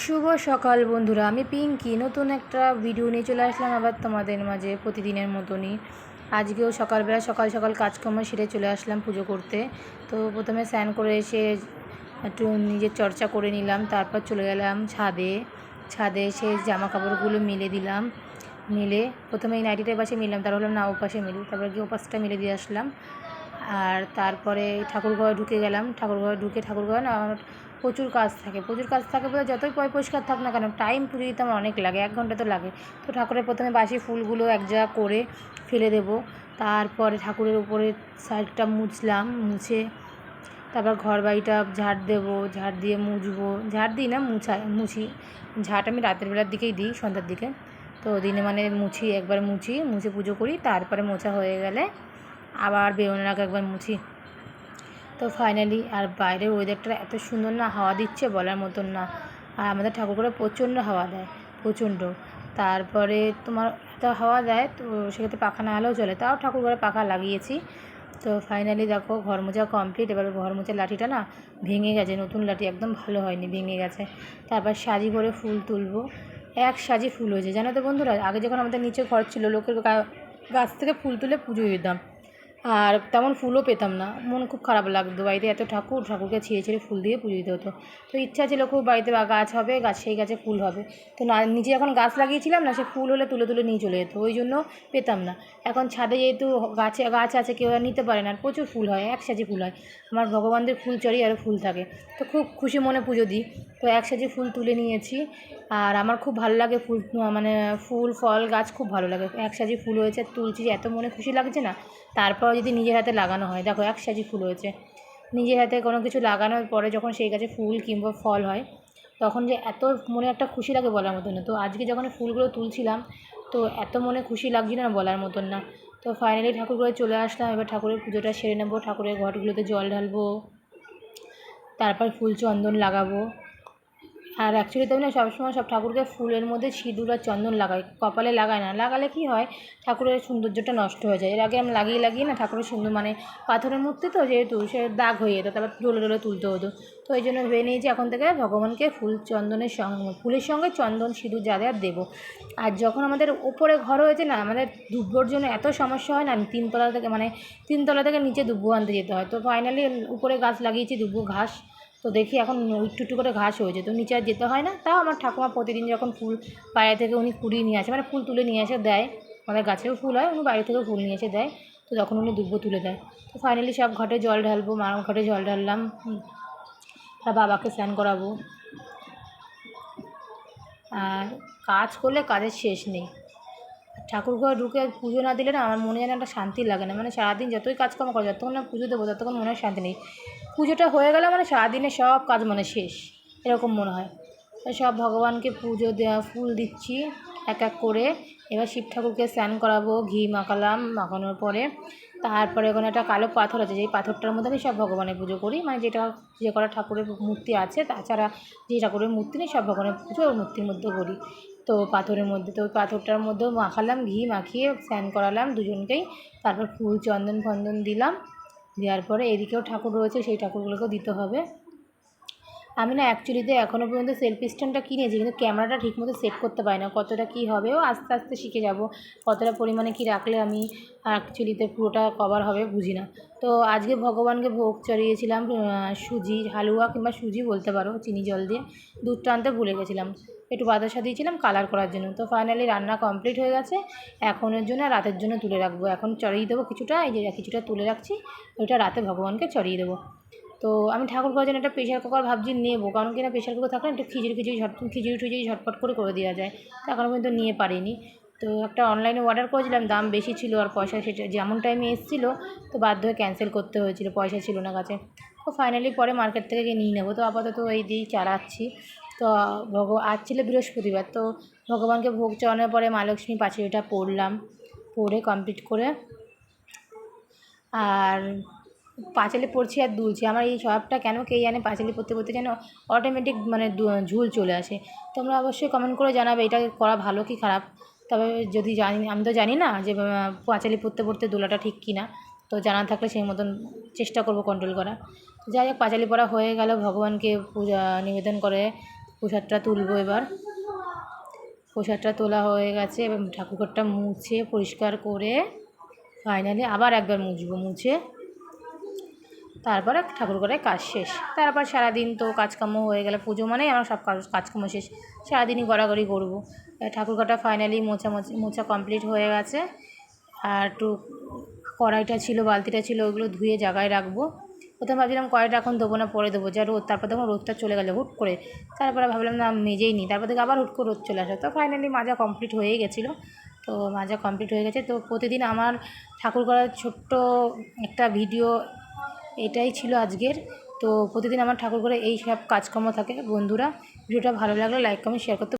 শুভ সকাল বন্ধুরা, আমি পিঙ্কি। নতুন একটা ভিডিও নিয়ে চলে আসলাম আবার তোমাদের মাঝে প্রতিদিনের মতনই। আজকেও সকালবেলা সকাল সকাল কাজকর্ম সেরে চলে আসলাম পুজো করতে। তো প্রথমে স্নান করে এসে একটু নিজের চর্চা করে নিলাম, তারপর চলে গেলাম ছাদে। ছাদে এসে জামা কাপড়গুলো মিলে দিলাম। মিলে প্রথমে এই নাইটিটার পাশে মিললাম তার হলো না, ওপাশে মিলি। তারপর গিয়ে ওপাশটা মিলে দিয়ে আসলাম। আর তারপরে ঠাকুরঘরে ঢুকে গেলাম। ঠাকুরঘরে ঢুকে ঠাকুরঘরে না প্রচুর কাজ থাকে, প্রচুর কাজ থাকে বলে যতই পয় পরিষ্কার থাক না কেন টাইম পুজো দিতে আমার অনেক লাগে, এক ঘণ্টা তো লাগে। তো ঠাকুরের প্রথমে বাসি ফুলগুলো এক জায়গা করে ফেলে দেবো, তারপরে ঠাকুরের উপরে সাইডটা মুছলাম, মুছে তারপর ঘর বাড়িটা ঝাড় দেবো, ঝাড় দিয়ে মুছবো, ঝাড় দিই না, মুছাই, মুছি। ঝাড় আমি রাতের বেলার দিকেই দিই, সন্ধ্যার দিকে। তো দিনে মানে মুছি, একবার মুছি, মুছে পুজো করি, তারপরে মোছা হয়ে গেলে আবার বেরোনোর আগে একবার মুছি। তো ফাইনালি আর বাইরের ওয়েদারটা এত সুন্দর না, হাওয়া দিচ্ছে বলার মতন না। আর আমাদের ঠাকুরঘরে প্রচণ্ড হাওয়া দেয়, প্রচণ্ড। তারপরে তোমার এত হাওয়া দেয়, তো সেক্ষেত্রে পাখা না হলেও চলে। তাও ঠাকুরঘরে পাখা লাগিয়েছি। তো ফাইনালি দেখো ঘর মোছা কমপ্লিট এবার ঘর মোছা লাঠিটা না ভেঙে গেছে, নতুন লাঠি, একদম ভালো হয়নি, ভেঙে গেছে। তারপর সাজি করে ফুল তুলবো। এক সাজি ফুল হয়েছে, জানো তো বন্ধুরা? আগে যখন আমাদের নিচে ঘর ছিল, লোকের গাছ থেকে ফুল তুলে পুজো দিতাম। আর তেমন ফুলও পেতাম না। মন খুব খারাপ লাগতো। বাড়িতে এত ঠাকুর, ঠাকুরকে ছিঁড়ে ছিঁড়ে ফুল দিয়ে পুজো দিতে হতো। তো ইচ্ছা ছিল খুব বাড়িতে বা গাছ হবে, গাছ সেই গাছে ফুল হবে। তো না, নিজে যখন গাছ লাগিয়েছিলাম না, সে ফুল হলে তুলে তুলে নিয়ে চলে যেত। ওই জন্য পেতাম না। এখন ছাদে যেহেতু গাছে, গাছ আছে, কেউ আর নিতে পারে না। প্রচুর ফুল হয় এক সাজি ফুল হয়। আমার ভগবানদের ফুল চড়ি আরও ফুল থাকে। তো খুব খুশি মনে পুজো দিই। তো এক সাজি ফুল তুলে নিয়েছি। আর আমার খুব ভালো লাগে ফুল মানে ফুল, ফল, গাছ খুব ভালো লাগে। এক সাজি ফুল হয়েছে, তুলছি এত মনে খুশি লাগছে না। তারপর যদি নিজের হাতে লাগানো হয়। দেখো, এক সাজি ফুল হয়েছে। নিজের হাতে কোনো কিছু লাগানোর পরে যখন সেই গাছে ফুল কিংবা ফল হয়, তখন যে এত মনে একটা খুশি লাগে বলার মতন না। তো আজকে যখন ফুলগুলো তুলছিলাম, তো এত মনে খুশি লাগছিল না বলার মতন না। তো ফাইনালি ঠাকুরঘরে চলে আসলাম। এবার ঠাকুরের পুজোটা সেরে নেব। ঠাকুরের ঘরগুলোতে জল ঢালবো। তারপর ফুল চন্দন লাগাবো। আর অ্যাকচুয়ালি তো না, সবসময় সব ঠাকুরকে ফুলের মধ্যে সিঁদুর আর চন্দন লাগাই, কপালে লাগায় না। লাগালে কি হয়, ঠাকুরের সৌন্দর্যটা নষ্ট হয়ে যায়। এর আগে আমি লাগিয়ে লাগিয়ে না ঠাকুরের সুন্দর মানে পাথরের মূর্তি তো, যেহেতু সে দাগ হয়ে যেত, তারপর ডলে ডলে তুলতে হতো। তো এই জন্য ভেবে নিয়েছি এখন থেকে ভগবানকে ফুল চন্দনের সঙ্গে ফুলের সঙ্গে চন্দন, সিঁদুর যা দেওয়ার দেবো। আর যখন আমাদের ওপরে ঘর হয়েছে না, আমাদের দুব্বোর জন্য এত সমস্যা হয় না, আমি তিনতলা থেকে মানে তিনতলা থেকে নিচে দুব্বো আনতে যেতে হয়। তো ফাইনালি উপরে গাছ লাগিয়েছি দুব্বো ঘাস। তো দেখি এখন একটু একটু করে ঘাস হয়েছে। তো নিচে আর যেতে হয় না। তাও আমার ঠাকুমা প্রতিদিন যখন ফুল বাইরে থেকে উনি কুড়িয়ে নিয়ে আসে মানে ফুল তুলে নিয়ে এসে দেয়। আমাদের গাছেও ফুল হয়, উনি বাইরে থেকেও ফুল নিয়ে এসে দেয়। তো তখন উনি দুব্বো তুলে দেয়। তো ফাইনালি সব ঘাটে জল ঢালবো, মার ঘাটে জল ঢাললাম। আর বাবাকে স্নান করাবো। আর কাজ করলে কাজের শেষ নেই। ঠাকুর ঘর ঢুকে পুজো না দিলে না আমার মনে যেন একটা শান্তি লাগে না। মানে সারাদিন যতই কাজকর্ম করো, যতক্ষণ না পুজো দেবো ততক্ষণ মনে হয় শান্তি নেই। পুজোটা হয়ে গেলে মানে সারাদিনে সব কাজ মানে শেষ, এরকম মনে হয়। সব ভগবানকে পুজো দেওয়া, ফুল দিচ্ছি, এক এক করে। এবার শিব ঠাকুরকে স্নান করাবো, ঘি মাখালাম, মাখানোর পরে তারপরে ওখানে একটা কালো পাথর আছে, যেই পাথরটার মধ্যে আমি সব ভগবানের পুজো করি। মানে যেটা যে করা ঠাকুরের মূর্তি আছে, তাছাড়া যে ঠাকুরের মূর্তি নেই, সব ভগবানের পুজো ওই মূর্তির মধ্যে করি। তো পাথরের মধ্যে, তো ওই পাথরটার মধ্যেও মাখালাম, ঘি মাখিয়ে স্নান করালাম দুজনকেই। তারপর ফুল চন্দন ফন্দন দিলাম। দেওয়ার পরে এদিকেও ঠাকুর রয়েছে, সেই ঠাকুরগুলোকেও দিতে হবে। আমি না অ্যাকচুয়ালিতে এখনও পর্যন্ত সেলফি স্ট্যান্ডটা কিনেছি, কিন্তু ক্যামেরাটা ঠিকমতো সেট করতে পারি না। কতটা কী হবে, ও আস্তে আস্তে শিখে যাব। কতটা পরিমাণে কী রাখলে আমি অ্যাকচুয়ালিতে পুরোটা কভার হবে বুঝি না। তো আজকে ভগবানকে ভোগ চড়িয়েছিলাম সুজি হালুয়া কিংবা সুজি বলতে পারো, চিনি জল দিয়ে। দুধটা আনতে ভুলে গেছিলাম। একটু বাতাসা দিয়েছিলাম কালার করার জন্য। তো ফাইনালি রান্না কমপ্লিট হয়ে গেছে। এখনের জন্য রাতের জন্য তুলে রাখব। এখন চড়িয়ে দেবো কিছুটা, এই যে কিছুটা তুলে রাখছি ওইটা রাতে ভগবানকে চড়িয়ে দেবো। তো আমি ঠাকুর করার জন্য একটা প্রেশার কুকার ভাবছি নেব। কারণ কিনা প্রেশার কুকার থাকলে একটু খিচুড়ি খিচুড়ি ঝট, খিচুড়ি টিচুড়ি ঝটপট করে করে দেওয়া যায়। তো এখনও পর্যন্ত নিয়ে পারিনি। তো একটা অনলাইনে অর্ডার করেছিলাম, দাম বেশি ছিল আর পয়সা সেটা যেমন টাইমে এসেছিল, তো বাধ্য হয়ে ক্যান্সেল করতে হয়েছিল, পয়সা ছিল না কাছে। তো ফাইনালি পরে মার্কেট থেকে গিয়ে নিয়ে নেব। তো আপাতত এই দিয়েই চালাচ্ছি। তো ভগ আজ ছিল বৃহস্পতিবার, তো ভগবানকে ভোগ চড়ানোর পরে মা লক্ষ্মী পাঁচিরিটা পড়লাম, পড়ে কমপ্লিট করে। আর পাঁচালি পড়ছি আর দুলছি। আমার এই স্বভাবটা কেন কে জানে পাঁচালি পড়তে পড়তে যেন অটোমেটিক মানে ঝুল চলে আসে। তোমরা অবশ্যই কমেন্ট করে জানাবে এটা করা ভালো কি খারাপ? তবে যদি জানি, আমি তো জানি না যে পাঁচালি পড়তে পড়তে দোলাটা ঠিক কি না। তো জানা থাকলে সেই মতন চেষ্টা করব কন্ট্রোল করা যাই হোক, পাঁচালি পড়া হয়ে গেল। ভগবানকে পূজা, নিবেদন করে প্রসাদটা তুলবো এবার। প্রসাদটা তোলা হয়ে গেছে এবং ঠাকুরঘরটা মুছে, পরিষ্কার করে ফাইনালি আবার একবার মুছবো, মুছে তারপরে ঠাকুর ঘরে কাজ শেষ। তারপর সারাদিন তো কাজকর্ম হয়ে গেলে পুজো মানেই আমার সব কাজ কাজকর্ম শেষ। সারাদিনই গড়াগড়ি করব। ঠাকুর ঘরটা ফাইনালি মোছা মোছা কমপ্লিট হয়ে গেছে। আর একটু কড়াইটা ছিল, বালতিটা ছিল, ওগুলো ধুয়ে জায়গায় রাখব। প্রথমে ভাবছিলাম কড়াইটা এখন দেবো না, পরে দেবো। যা রোদ তারপর দেখুন রোদটা চলে গেলো হুট করে। তারপরে ভাবলাম, না, মেজেই নিই তারপর থেকে আবার হুট করে রোদ চলে আসে। তো ফাইনালি মাজা কমপ্লিট হয়েই গেছিল। তো মাজা কমপ্লিট হয়ে গেছে। তো প্রতিদিন আমার ঠাকুর ঘরের ছোট্ট একটা ভিডিও এটাই ছিল আজকের। তো প্রতিদিন আমার ঠাকুর ঘরে এই সব কাজকর্ম থাকে। বন্ধুরা, ভিডিওটা ভালো লাগলে লাইক কমেন্ট শেয়ার করতে